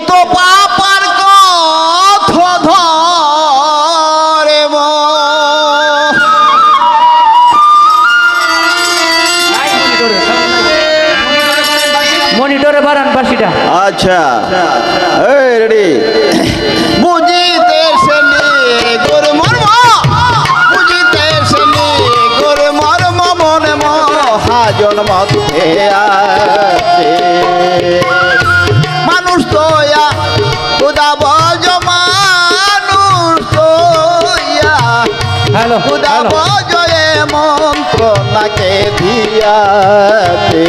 কত পাপার কত ধরে মন। মনিটরে বাড়ান বাসিটা আচ্ছা। এই রেডি। বুঝিতে সেনি গোর মর্ম বুঝিতে সেনি গোর মর্ম মনে মহাজন আছে। খুদা বজয়ে মন্ত্র নাকে দিয়াছে।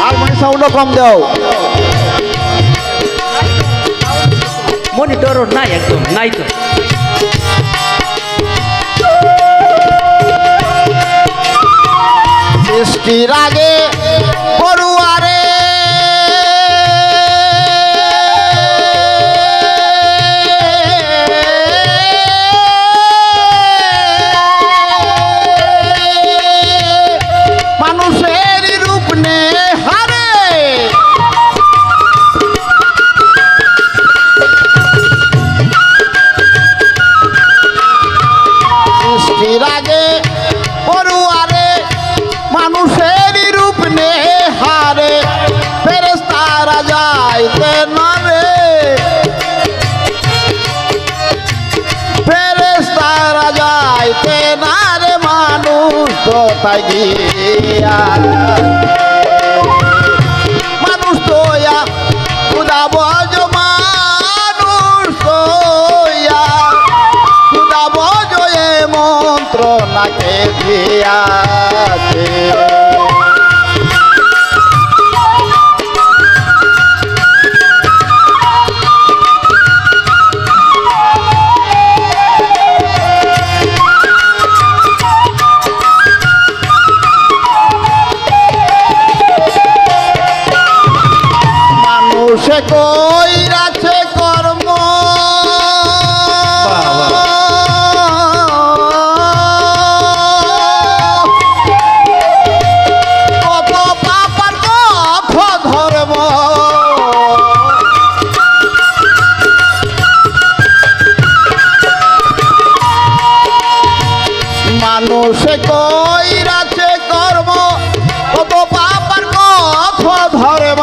হারমোনি সাউন্ড কম দাও। মনিটরও নাই একদম নাই তো। সৃষ্টির আগে পড়ুয়ারে তাই গিয়া মানুষ তো ইয়া খুদা বজ মানুষ তো ইয়া খুদা বজয়ে মন্ত্র নাকে দিয়াছে কইরাছে কর্ম। মানুষে কইরাছে কর্ম কত পাপার কত ধর্ম।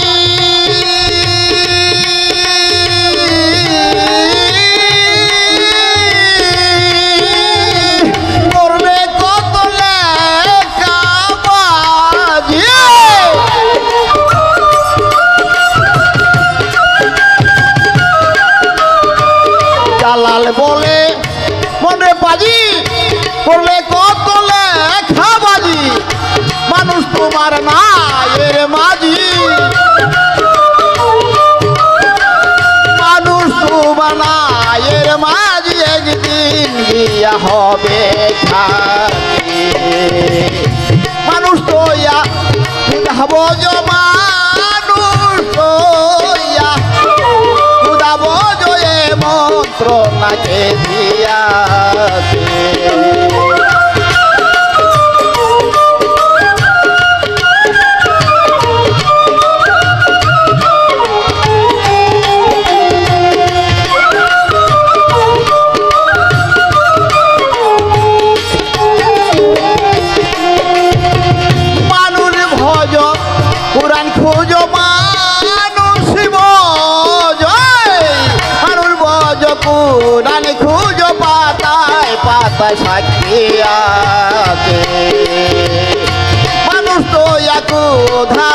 পাজি করলে কত লেখা বাজি। মানুষ তোমার না এর মাঝি মানুষ তোমার না এর মাঝি একদিন গিয়া হবে মানুষ তো ইয়া হব জয়ে মন্ত্র নাকে দিয়াছে পাতায় সাক্ষী আছে মানুষ তো ইয়াকু সুধা